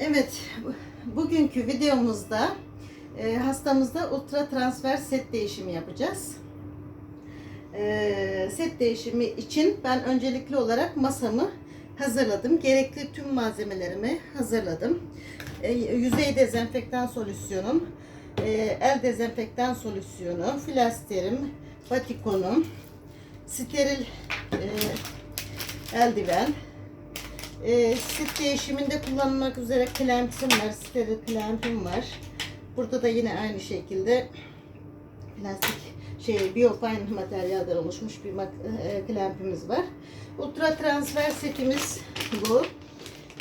Evet, bu- bugünkü videomuzda e, hastamızda ultra transfer set değişimi yapacağız. E, set değişimi için ben öncelikli olarak masamı hazırladım. Gerekli tüm malzemelerimi hazırladım. E, yüzey dezenfektan solüsyonum, el dezenfektan solüsyonu, flasterim, batikonum, steril eldiven, e, sit değişiminde kullanmak üzere klempsim var, steril klempim var. Burada da yine aynı şekilde plastik şey biyofine materyalden oluşmuş bir mak- e, klempimiz var. Ultra transfer setimiz bu.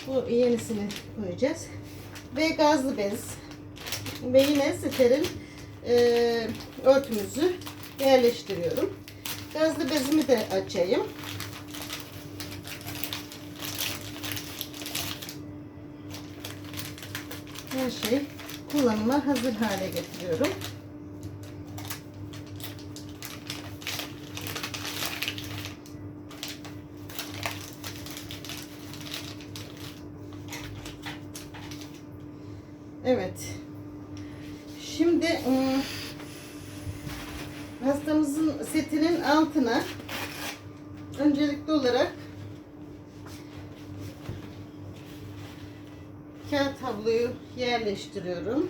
Bu yenisini koyacağız. Ve gazlı bez. Ve yine steril e, örtümüzü yerleştiriyorum. Gazlı bezimi de açayım. Her şey kullanıma hazır hale getiriyorum. Evet. Şimdi ım, hastamızın setinin altına öncelikli olarak kağıt havluyu yerleştiriyorum.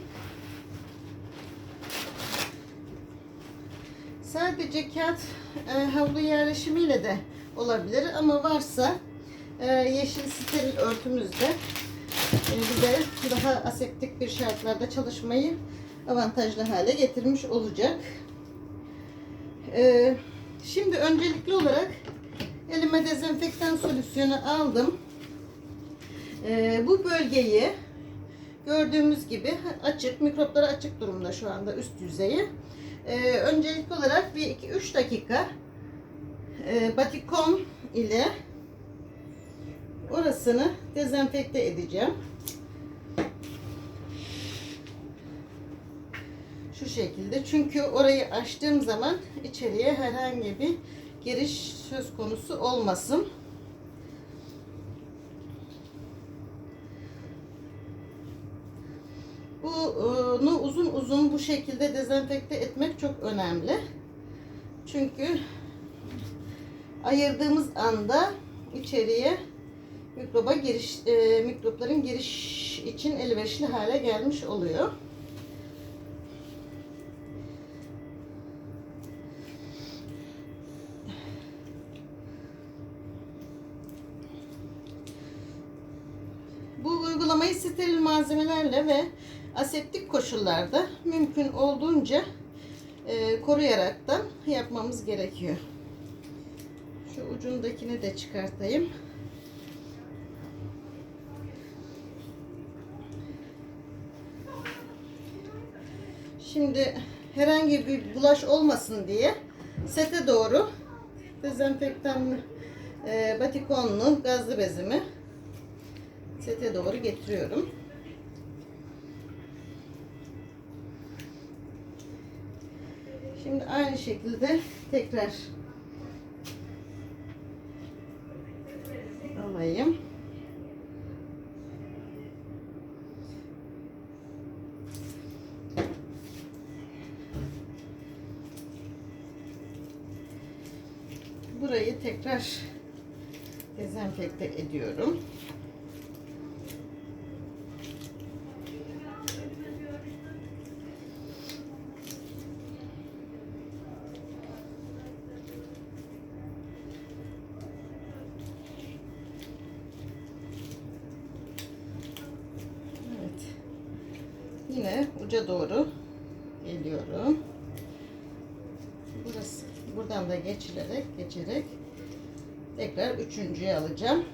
Sadece kağıt e, havlu yerleşimiyle de olabilir ama varsa e, yeşil steril örtümüzde e, bize daha aseptik bir şartlarda çalışmayı avantajlı hale getirmiş olacak. E, şimdi öncelikli olarak elime dezenfektan solüsyonu aldım. Ee, bu bölgeyi gördüğümüz gibi açık, mikroplara açık durumda şu anda üst yüzeyi. Ee, öncelikli olarak bir 2-3 dakika e, batikon ile orasını dezenfekte edeceğim. Şu şekilde. Çünkü orayı açtığım zaman içeriye herhangi bir giriş söz konusu olmasın. Bunu uzun uzun bu şekilde dezenfekte etmek çok önemli. Çünkü ayırdığımız anda içeriye mikroba giriş e, mikropların giriş için elverişli hale gelmiş oluyor. Bu uygulamayı steril malzemelerle ve aseptik koşullarda mümkün olduğunca e, koruyaraktan yapmamız gerekiyor. Şu ucundakini de çıkartayım. Şimdi herhangi bir bulaş olmasın diye sete doğru dezenfektanlı e, batikonlu gazlı bezimi sete doğru getiriyorum. Şimdi aynı şekilde tekrar alayım. Burayı tekrar dezenfekte ediyorum. Evet. Yine uca doğru geliyorum. Burası buradan da geçilerek geçerek tekrar üçüncüye alacağım.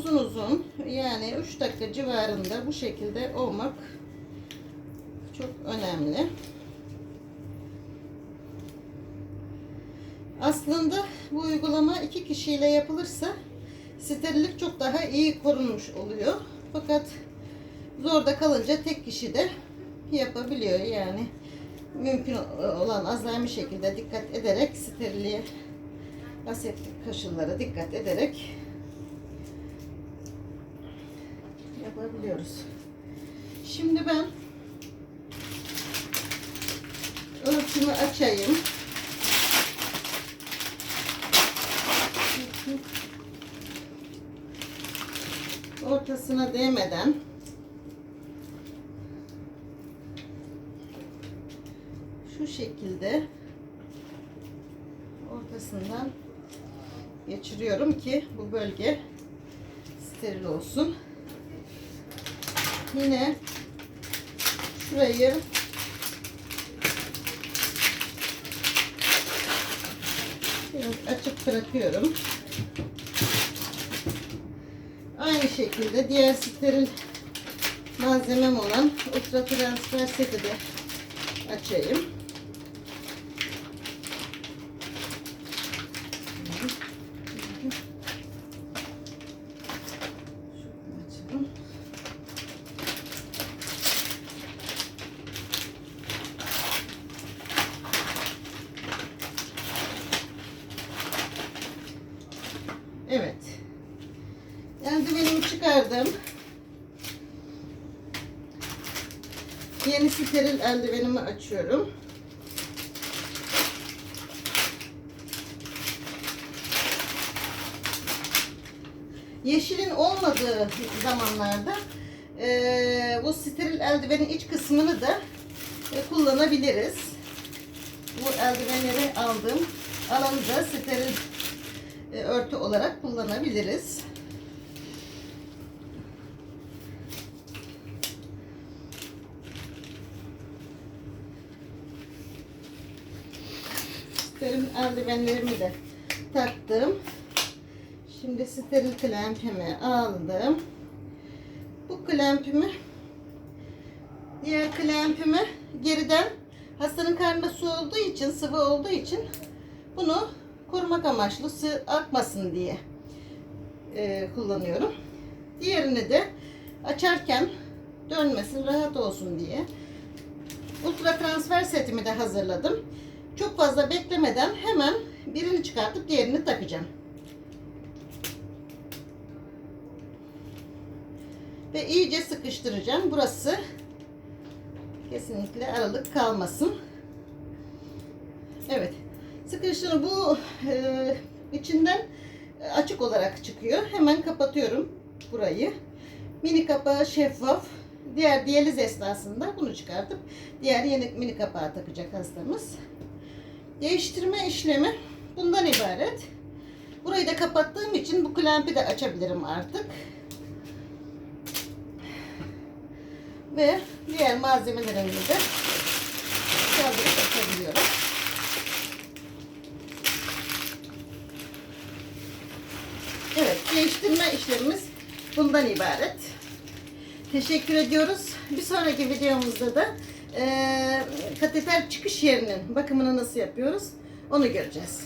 Uzun uzun yani 3 dakika civarında bu şekilde olmak çok önemli. Aslında bu uygulama iki kişiyle yapılırsa sterillik çok daha iyi korunmuş oluyor. Fakat zorda kalınca tek kişi de yapabiliyor yani. Mümkün olan azami şekilde dikkat ederek sterilliğe asetlik kaşınlara dikkat ederek yapabiliyoruz. Şimdi ben örtümü açayım. Ortasına değmeden şu şekilde ortasından geçiriyorum ki bu bölge steril olsun. Yine şurayı biraz açık bırakıyorum. Aynı şekilde diğer steril malzemem olan ultra transfer seti de açayım. Eldivenimi çıkardım. Yeni steril eldivenimi açıyorum. Yeşilin olmadığı zamanlarda eee, bu steril eldivenin iç kısmını da e, kullanabiliriz. Bu eldivenleri aldım. Alanı da steril e, örtü olarak kullanabiliriz. Steril eldivenlerimi de taktım. Şimdi steril klempimi aldım. Bu klempimi diğer klempimi geriden hastanın karnında su olduğu için, sıvı olduğu için bunu korumak amaçlı su akmasın diye e, kullanıyorum. Diğerini de açarken dönmesin, rahat olsun diye ultra transfer setimi de hazırladım. Çok fazla beklemeden hemen birini çıkartıp diğerini takacağım. Ve iyice sıkıştıracağım. Burası kesinlikle aralık kalmasın. Evet. Sıkıştırın bu e, içinden açık olarak çıkıyor. Hemen kapatıyorum burayı. Mini kapağı şeffaf. Diğer diyaliz esnasında bunu çıkartıp diğer yeni mini kapağı takacak hastamız. Değiştirme işlemi bundan ibaret. Burayı da kapattığım için bu klempi de açabilirim artık. Ve diğer malzemelerimi de kaldırıp açabiliyorum. Evet, değiştirme işlemimiz bundan ibaret. Teşekkür ediyoruz. Bir sonraki videomuzda da eee kateter çıkış yerinin bakımını nasıl yapıyoruz onu göreceğiz.